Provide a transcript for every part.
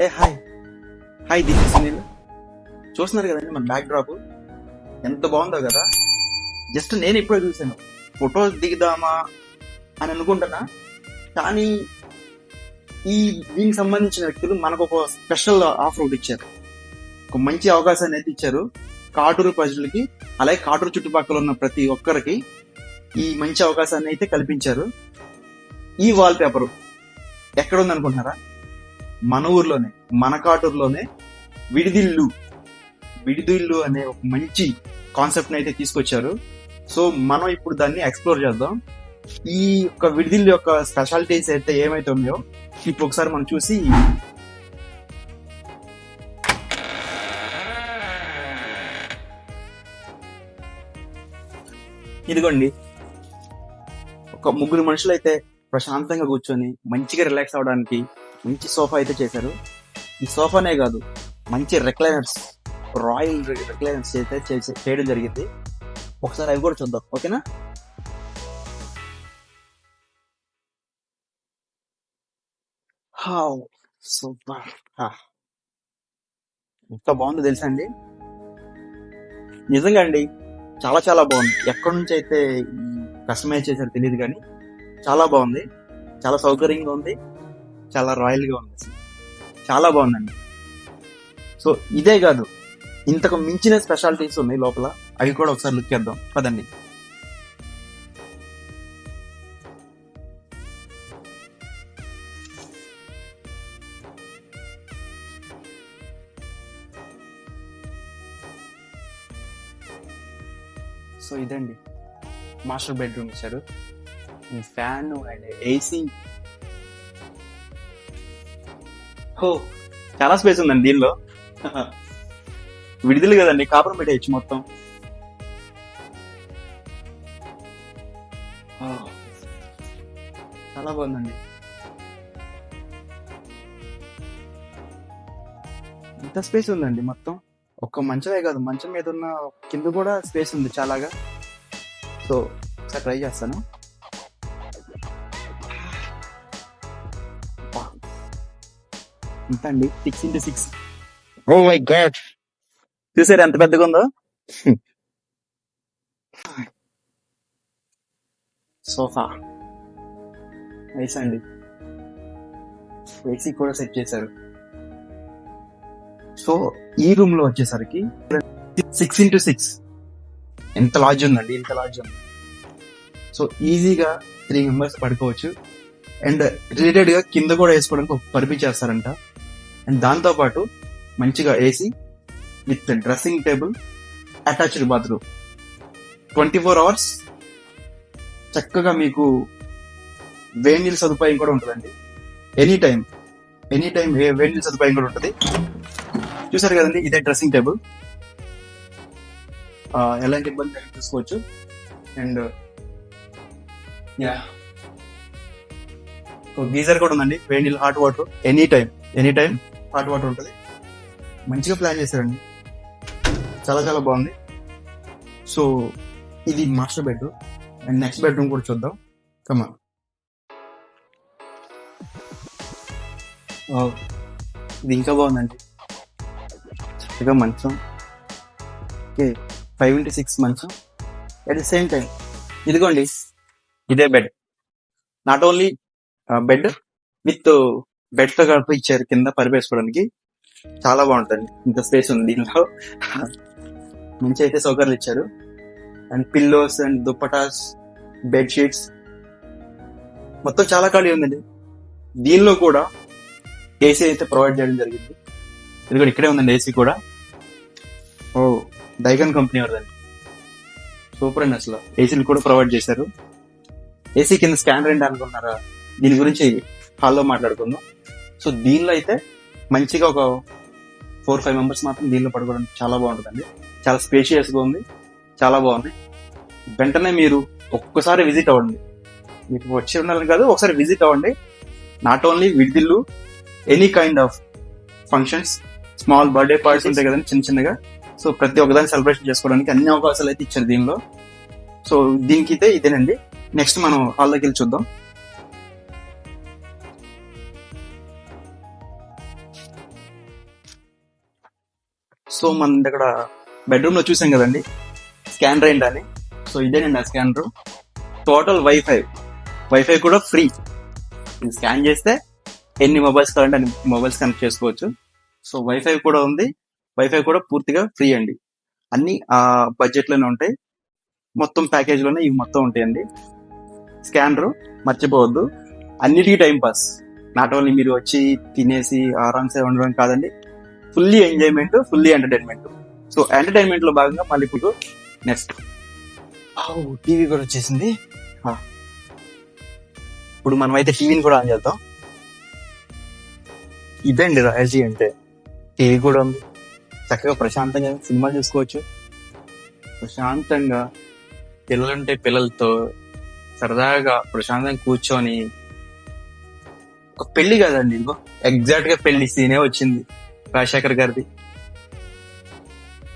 A hi. Hi this is Sunil. చూస్తున్నారు కదండి మన బ్యాక్ డ్రాప్ ఎంత బాగుందో కదా. జస్ట్ నేను ఇప్పుడే చూశాను. ఫొటోస్ దిగుదామా అని అనుకుంటున్నా. కానీ ఈ దీనికి సంబంధించిన వ్యక్తులు మనకు ఒక స్పెషల్ ఆఫర్ ఒకటి ఇచ్చారు. ఒక మంచి అవకాశాన్ని అయితే ఇచ్చారు. కాటూరు ప్రజలకి అలాగే కాటూరు చుట్టుపక్కల ఉన్న ప్రతి ఒక్కరికి ఈ మంచి అవకాశాన్ని అయితే కల్పించారు. ఈ వాల్ పేపర్ ఎక్కడ ఉందనుకుంటున్నారా? మన ఊర్లోనే మన కాటూరులోనే విడిదిల్లు. విడిదిల్లు అనే ఒక మంచి కాన్సెప్ట్ని అయితే తీసుకొచ్చారు. సో మనం ఇప్పుడు దాన్ని ఎక్స్ప్లోర్ చేద్దాం. ఈ యొక్క విడిదిల్లు యొక్క స్పెషాలిటీస్ అయితే ఏమైతే ఉన్నాయో ఇప్పుడు ఒకసారి మనం చూసి ఇదిగోండి. ఒక ముగ్గురు మనుషులు అయితే ప్రశాంతంగా కూర్చొని మంచిగా రిలాక్స్ అవడానికి మంచి సోఫా అయితే చేశారు. ఈ సోఫానే కాదు మంచి రెక్లైనర్స్ రాయల్ రెక్లైనర్స్ అయితే చేయడం జరిగింది. ఒకసారి అవి కూడా చూద్దాం ఓకేనా? సూపర్ ఎంత బాగుందో తెలుసా అండి? నిజంగా అండి చాలా చాలా బాగుంది. ఎక్కడి నుంచి అయితే కస్టమైజ్ చేశారు తెలియదు కానీ చాలా బాగుంది. చాలా సౌకర్యంగా ఉంది. చాలా రాయల్గా ఉంది చాలా బాగుందండి. సో ఇదే కాదు. ఇంతకు మించిన స్పెషాలిటీస్ ఉన్నాయి లోపల. అవి కూడా ఒకసారి లుక్ చేద్దాం. పదండి. సో ఇదండి. మాస్టర్ బెడ్రూమ్ ఇచ్చారు. ఫ్యాన్ అండ్ ఏసీ ఓ చాలా స్పేస్ ఉందండి దీనిలో. విడుదల కదండి కాపురం పెట్టేయచ్చు మొత్తం. చాలా బాగుందండి. ఇంత స్పేస్ ఉందండి మొత్తం. ఒక్క మంచమే కాదు మంచం మీద ఉన్న కింద కూడా స్పేస్ ఉంది చాలాగా. సో ఒకసారి ట్రై చేస్తాను. ఎంత అండి? Six into six oh my god చూసారు ఎంత పెద్దగా ఉందో? సోఫా నైస్ అండి. ఏసీ కూడా సెట్ చేశారు. సో ఈ రూమ్లో వచ్చేసరికి సిక్స్ ఇంటూ సిక్స్ ఎంత లాడ్జ్ ఉందండి ఇంత లాడ్జ్ ఉంది. సో ఈజీగా త్రీ మెంబర్స్ పడుకోవచ్చు. అండ్ రిలేటెడ్గా కింద కూడా వేసుకోవడానికి ఒక పరిపి చేస్తారంట. అండ్ దాంతో పాటు మంచిగా AC with dressing table attached bathroom. Twenty four hours చక్కగా మీకు వేడి నీళ్ళ సదుపాయం కూడా ఉంటుందండి. ఎనీ టైం ఎనీ టైం వేడి నీళ్ళ సదుపాయం కూడా ఉంటుంది. చూసారు కదండి ఇదే డ్రెస్సింగ్ టేబుల్. ఎలాంటి ఇబ్బంది చూసుకోవచ్చు. అండ్ యా గీజర్ కూడా ఉందండి వేడి నీళ్ళు hot water. Any time any time hot water ఉంటుంది. మంచిగా ప్లాన్ చేశారండి. చాలా చాలా బాగుంది. సో ఇది master bedroom and next bedroom కూడా చూద్దాం. కమా ఇది ఇంకా బాగుందండి. చక్కగా మంచం. ఓకే ఫైవ్ ఇంటూ సిక్స్ మంచం. అట్ ది సేమ్ టైం ఇదిగోండి. ఇదే bed not only bed with బెడ్తో కలిపి ఇచ్చారు కింద పరిపేసుకోవడానికి. చాలా బాగుంటుంది. ఇంత స్పేస్ ఉంది దీనిలో మంచి అయితే సౌకర్యాలు ఇచ్చారు. అండ్ పిల్లోస్ అండ్ దుప్పటాస్ బెడ్షీట్స్ మొత్తం చాలా ఖాళీ ఉందండి. దీనిలో కూడా ఏసీ అయితే ప్రొవైడ్ చేయడం జరిగింది. ఇది కూడా ఇక్కడే ఉందండి ఏసీ కూడా. ఓ డైగన్ కంపెనీ వారిదండి సూపర్ అండి అసలు. ఏసీలు కూడా ప్రొవైడ్ చేశారు. ఏసీ కింద స్కానర్ ఏంటి అనుకున్నారా? దీని గురించి హాల్లో మాట్లాడుకుందాం. సో దీనిలో అయితే మంచిగా ఒక ఫోర్ ఫైవ్ మెంబర్స్ మాత్రం దీనిలో పడుకోవడానికి చాలా బాగుంటుందండి. చాలా స్పేషియస్గా ఉంది. చాలా బాగుంది. వెంటనే మీరు ఒక్కసారి విజిట్ అవ్వండి. మీకు వచ్చి ఉండాలని కాదు ఒకసారి విజిట్ అవ్వండి. Not only విడిదిల్లు any kind of functions small birthday parties ఉంటాయి కదండి చిన్న చిన్నగా. సో ప్రతి ఒక్కదాన్ని సెలబ్రేషన్ చేసుకోవడానికి అన్ని అవకాశాలు అయితే ఇచ్చారు దీనిలో. సో దీనికి అయితే ఇదేనండి. నెక్స్ట్ మనం హాల్లోకి వెళ్ళి చూద్దాం. సో మన దగ్గర బెడ్రూమ్లో చూసాం కదండి. స్కానర్ ఏంటని సో ఇదేనండి ఆ స్కానర్ టోటల్ వైఫై వైఫై కూడా ఫ్రీ ఇది స్కాన్ చేస్తే ఎన్ని మొబైల్స్ కావాలంటే అన్ని మొబైల్స్ కనెక్ట్ చేసుకోవచ్చు. సో వైఫై కూడా ఉంది. వైఫై కూడా పూర్తిగా ఫ్రీ అండి. అన్ని ఆ బడ్జెట్లోనే ఉంటాయి. మొత్తం ప్యాకేజ్లోనే ఇవి మొత్తం ఉంటాయండి. స్కానర్ మర్చిపోవద్దు. అన్నిటికీ టైం పాస్ నాట్ ఓన్లీ మీరు వచ్చి తినేసి ఆరామ్సే ఉండడం కాదండి. Fully enjoyment fully entertainment. So ఎంటర్టైన్మెంట్లో భాగంగా మళ్ళీ ఇప్పుడు నెక్స్ట్. టీవీ కూడా వచ్చేసింది. ఇప్పుడు మనం అయితే టీవీని కూడా ఆన్ చేద్దాం. ఇదండి రాయల్టీ అంటే. టీవీ కూడా ఉంది. చక్కగా ప్రశాంతంగా సినిమా చూసుకోవచ్చు. ప్రశాంతంగా పిల్లలుంటే పిల్లలతో సరదాగా ప్రశాంతంగా కూర్చొని. ఒక పెళ్ళి కదండి ఇదిగో. ఎగ్జాక్ట్గా పెళ్ళి సీనే వచ్చింది. రాజశేఖర్ గారిది.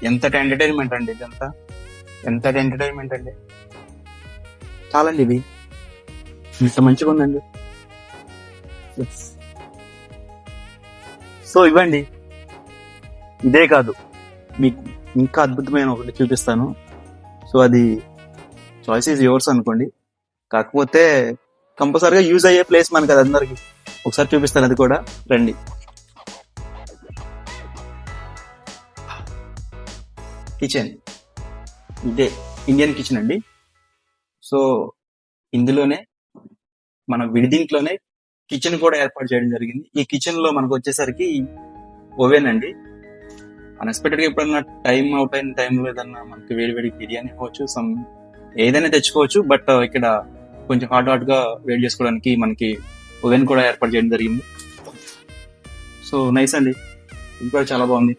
ఎంత ఎంటర్టైన్మెంట్ అండి ఇదంతా. ఎంత ఎంటర్టైన్మెంట్ అండి. చాలండి ఇది ఇంత మంచిగా ఉందండి. సో ఇవ్వండి. ఇదే కాదు. మీకు ఇంకా అద్భుతమైన ఒకటి చూపిస్తాను. సో అది చాయిస్ ఈజ్ యువర్స్ అనుకోండి. కాకపోతే కంపల్సరిగా యూజ్ అయ్యే ప్లేస్ మనకి అది అందరికి. ఒకసారి చూపిస్తాను అది కూడా. రండి. కిచెన్. ఇదే ఇండియన్ కిచెన్ అండి. సో ఇందులోనే మన విడిదింట్లోనే కిచెన్ కూడా ఏర్పాటు చేయడం జరిగింది. ఈ కిచెన్లో మనకు వచ్చేసరికి ఓవెన్ అండి. అన్ఎక్స్పెక్టెడ్గా ఎప్పుడన్నా టైం అవుట్ అయిన టైంలో ఏదన్నా మనకి వేడి వేడి బిర్యానీ అవ్వచ్చు సమ్ ఏదైనా తెచ్చుకోవచ్చు బట్ ఇక్కడ కొంచెం హాట్ హాట్గా వేడి చేసుకోవడానికి మనకి ఓవెన్ కూడా ఏర్పాటు చేయడం జరిగింది. సో నైస్ అండి. ఇది కూడా చాలా బాగుంది.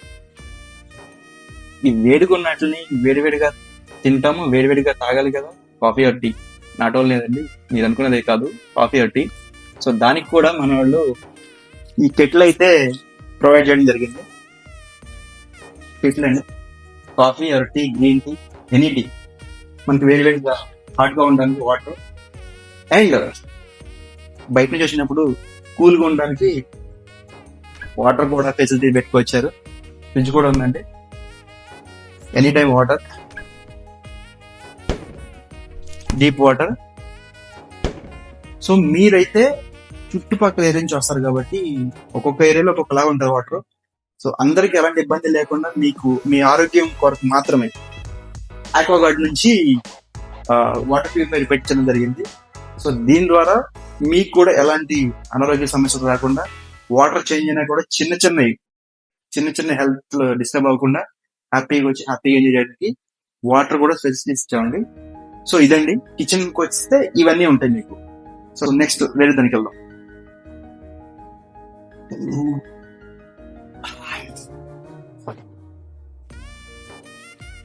ఈ వేడిగా ఉన్నట్లని వేడివేడిగా తింటాము వేడివేడిగా తాగాలి కదా. Coffee or tea. Not only లేదండి మీరు అనుకున్నదే కాదు. Coffee or tea. సో దానికి కూడా మన వాళ్ళు ఈ కెట్లు అయితే ప్రొవైడ్ చేయడం జరిగింది. కెట్లు అండి coffee or tea green tea any tea. మనకి వేడివేడిగా హాట్గా ఉండడానికి వాటర్. అండ్ బయట నుంచి వచ్చినప్పుడు కూల్గా ఉండడానికి వాటర్ కూడా ఫెసిలిటీ పెట్టుకొచ్చారు. ఫ్రిడ్జ్ కూడా ఉందండి. Any time water. Deep water. So మీరైతే చుట్టుపక్కల ఏరియా నుంచి వస్తారు కాబట్టి ఒక్కొక్క ఏరియాలో ఒక్కొక్కలా ఉంటుంది వాటర్. సో అందరికి ఎలాంటి ఇబ్బంది లేకుండా మీకు మీ ఆరోగ్యం కొరకు మాత్రమే ఆక్వాగార్డ్ నుంచి వాటర్ ప్యూరిఫైర్ పెట్టడం జరిగింది. సో దీని ద్వారా మీకు కూడా ఎలాంటి అనారోగ్య సమస్యలు రాకుండా వాటర్ చేంజ్ అయినా కూడా చిన్న చిన్నవి చిన్న చిన్న హెల్త్ డిస్టర్బ్ అవ్వకుండా హ్యాపీగా వచ్చి హ్యాపీగా ఎంజాయ్ చేయడానికి వాటర్ కూడా ఫెసిలిటీస్ ఇచ్చామండి సో ఇదండి. కిచెన్కి వస్తే ఇవన్నీ ఉంటాయి మీకు. సో నెక్స్ట్ వేరే దానికి వెళ్దాం.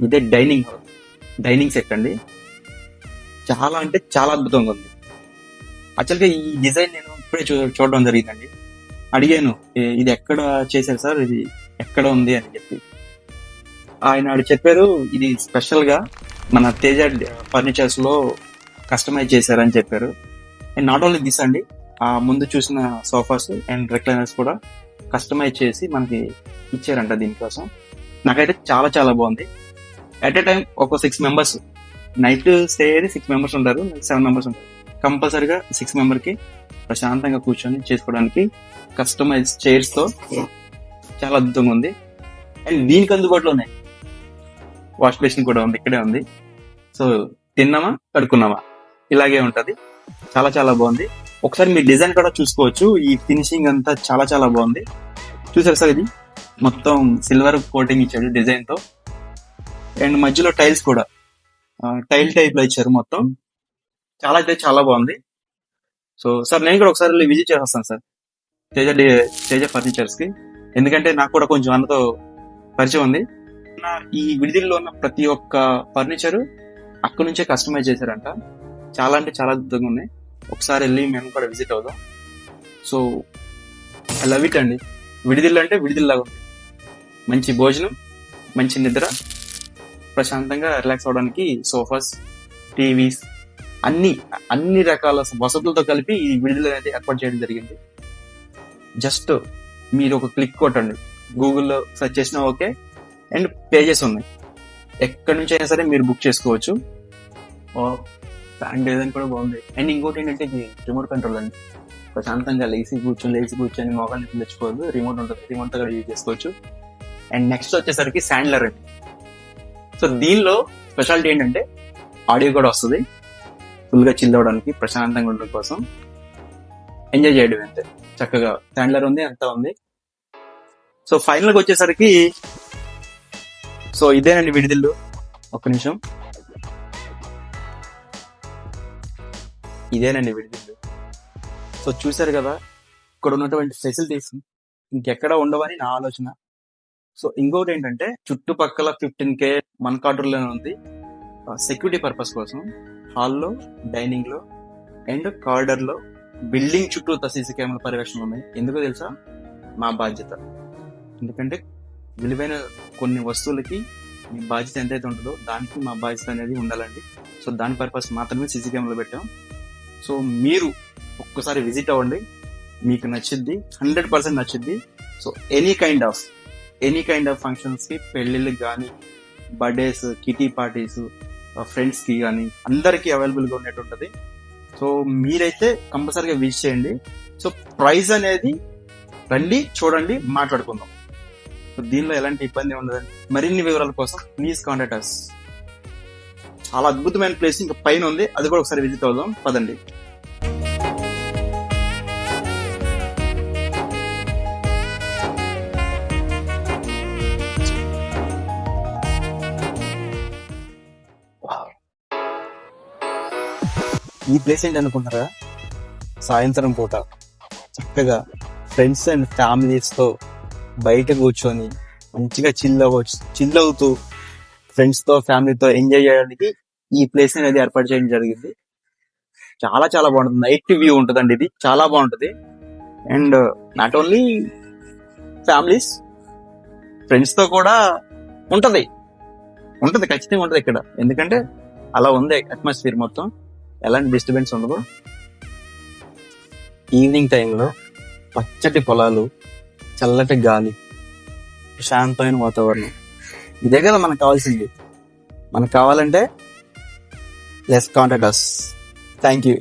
ఇదే డైనింగ్ డైనింగ్ సెట్ అండి. చాలా అంటే చాలా అద్భుతంగా ఉంది. యాక్చువల్గా ఈ డిజైన్ నేను ఇప్పుడే చూ చూడడం జరిగిందండి. అడిగాను ఇది ఎక్కడ చేశారు సార్? ఇది ఎక్కడ ఉంది? అని చెప్పి. ఆయన ఆడు చెప్పారు ఇది స్పెషల్గా మన తేజ ఫర్నిచర్స్లో కస్టమైజ్ చేశారని చెప్పారు. అండ్ నాట్ ఓన్లీ దిస్ అండి ఆ ముందు చూసిన సోఫాస్ అండ్ రెక్లైనర్స్ కూడా కస్టమైజ్ చేసి మనకి ఇచ్చారంట దీనికోసం. నాకైతే చాలా చాలా బాగుంది. అట్ ఎ టైం ఒక సిక్స్ మెంబర్స్ నైట్ స్టే అయితే సిక్స్ మెంబర్స్ ఉంటారు సెవెన్ మెంబర్స్ ఉంటారు. కంపల్సరీగా సిక్స్ మెంబర్కి ప్రశాంతంగా కూర్చొని చేసుకోవడానికి కస్టమైజ్ చైర్స్తో చాలా అద్భుతంగా ఉంది. అండ్ దీనికి అందుబాటులో ఉన్నాయి. వాష్ బేసిన్ కూడా ఉంది ఇక్కడే ఉంది. సో తిన్నామా? కడుక్కున్నామా? ఇలాగే ఉంటది. చాలా చాలా బాగుంది. ఒకసారి మీ డిజైన్ కూడా చూసుకోవచ్చు. ఈ ఫినిషింగ్ అంతా చాలా చాలా బాగుంది. చూసారు సార్ ఇది? మొత్తం సిల్వర్ కోటింగ్ ఇచ్చాడు డిజైన్తో అండ్ మధ్యలో టైల్స్ కూడా. టైల్ టైప్లో ఇచ్చారు మొత్తం. చాలా అయితే చాలా బాగుంది. సో సార్ నేను కూడా ఒకసారి విజిట్ చేస్తాను సార్. తేజ తేజ ఫర్నిచర్స్కి. ఎందుకంటే నాకు కూడా కొంచెం అన్నతో పరిచయం ఉంది. ఉన్న ఈ విడిదిల్లో ఉన్న ప్రతి ఒక్క ఫర్నిచర్ అక్కడ నుంచే కస్టమైజ్ చేశారంట. చాలా అంటే చాలా అద్భుతంగా ఉన్నాయి. ఒకసారి వెళ్ళి మేము కూడా విజిట్ అవుదాం. సో ఐ లవ్ ఇట్ అండి. విడిదిల్లు అంటే విడిదిల్లాగా ఉంది. మంచి భోజనం మంచి నిద్ర ప్రశాంతంగా రిలాక్స్ అవడానికి సోఫాస్ టీవీస్ అన్ని అన్ని రకాల వసతులతో కలిపి ఈ విడుదల అనేది ఏర్పాటు చేయడం జరిగింది. జస్ట్ మీరు ఒక క్లిక్ కొట్టండి. గూగుల్లో సెర్చ్ చేసినా ఓకే. అండ్ పేజెస్ ఉన్నాయి ఎక్కడి నుంచి అయినా సరే మీరు బుక్ చేసుకోవచ్చు. ఫ్యాన్ డిజైన్ కూడా బాగుంది. అండ్ ఇంకోటి ఏంటంటే ఇది రిమోట్ కంట్రోల్ అండి. ప్రశాంతంగా లేచి కూర్చొని లేచి కూర్చొని మొబైల్ తెచ్చుకోవద్దు. రిమోట్ ఉంటుంది రిమోట్ కూడా యూజ్ చేసుకోవచ్చు. అండ్ నెక్స్ట్ వచ్చేసరికి శాండ్లర్ అండి. సో దీనిలో స్పెషాలిటీ ఏంటంటే ఆడియో కూడా వస్తుంది. ఫుల్గా చిల్ అవ్వడానికి ప్రశాంతంగా ఉండడం కోసం. ఎంజాయ్ చేయడం అంతే. చక్కగా శాండ్లర్ ఉంది అంతా ఉంది. సో ఫైనల్గా వచ్చేసరికి సో ఇదేనండి విడిదిల్లు. ఒక్క నిమిషం. ఇదేనండి విడిదిల్లు. సో చూశారు కదా ఇక్కడ ఉన్నటువంటి ఫెసిలిటీస్ ఇంకెక్కడ ఉండవని నా ఆలోచన. సో ఇంకోటి ఏంటంటే చుట్టుపక్కల ఫిఫ్టీన్ కే మన కార్డర్లోనే ఉంది. సెక్యూరిటీ పర్పస్ కోసం హాల్లో డైనింగ్లో అండ్ కారిడర్లో బిల్డింగ్ చుట్టూ సీసీ కెమెరా పర్యవేక్షణ ఉన్నాయి. ఎందుకో తెలుసా? మా బాధ్యత. ఎందుకంటే విలువైన కొన్ని వస్తువులకి మీ బాధ్యత ఎంతైతే ఉంటుందో దానికి మా బాధ్యత అనేది ఉండాలండి. సో దాని పర్పస్ మాత్రమే సీసీ కెమెరా పెట్టాం. సో మీరు ఒక్కసారి విజిట్ అవ్వండి. మీకు నచ్చిద్ది hundred percent నచ్చిద్ది. So any kind of any kind of ఫంక్షన్స్కి పెళ్ళిళ్ళకి కానీ బర్త్డేస్ కిటీ పార్టీస్ ఫ్రెండ్స్కి కానీ అందరికీ అవైలబుల్గా ఉండేటుంటుంది ఉన్నట్టు సో మీరైతే కంపల్సరీగా విజిట్ చేయండి. సో ప్రైస్ అనేది రండి చూడండి మాట్లాడుకుందాం. దీనిలో ఎలాంటి ఇబ్బంది ఉండదండి. మరిన్ని వివరాల కోసం ప్లీజ్ కాంటాక్ట్ అస్ చాలా అద్భుతమైన ప్లేస్ ఇంకా పైన ఉంది. అది కూడా ఒకసారి విజిట్ అవుదాం. పదండి. ఈ ప్లేస్ ఏంటి అనుకుంటారా సాయంత్రం పూట చక్కగా ఫ్రెండ్స్ అండ్ ఫ్యామిలీస్తో బయట కూర్చొని మంచిగా చిల్ అవ్వచ్చు చిల్ అవుతూ ఫ్రెండ్స్తో ఫ్యామిలీతో ఎంజాయ్ చేయడానికి ఈ ప్లేస్ అనేది ఏర్పాటు చేయడం జరిగింది. చాలా చాలా బాగుంటుంది. నైట్ వ్యూ ఉంటుందండి ఇది. చాలా బాగుంటుంది. అండ్ నాట్ ఓన్లీ ఫ్యామిలీస్ ఫ్రెండ్స్తో కూడా ఉంటుంది. ఉంటుంది. ఖచ్చితంగా ఉంటుంది ఇక్కడ. ఎందుకంటే అలా ఉంది అట్మాస్ఫియర్ మొత్తం. ఎలాంటి డిస్టర్బెన్స్ ఉండదు. ఈవినింగ్ టైంలో పచ్చటి పొలాలు చల్లటి గాలి ప్రశాంతమైన వాతావరణం. ఇదే కదా మనకు కావాల్సింది. మనకు కావాలంటే less contact us thank you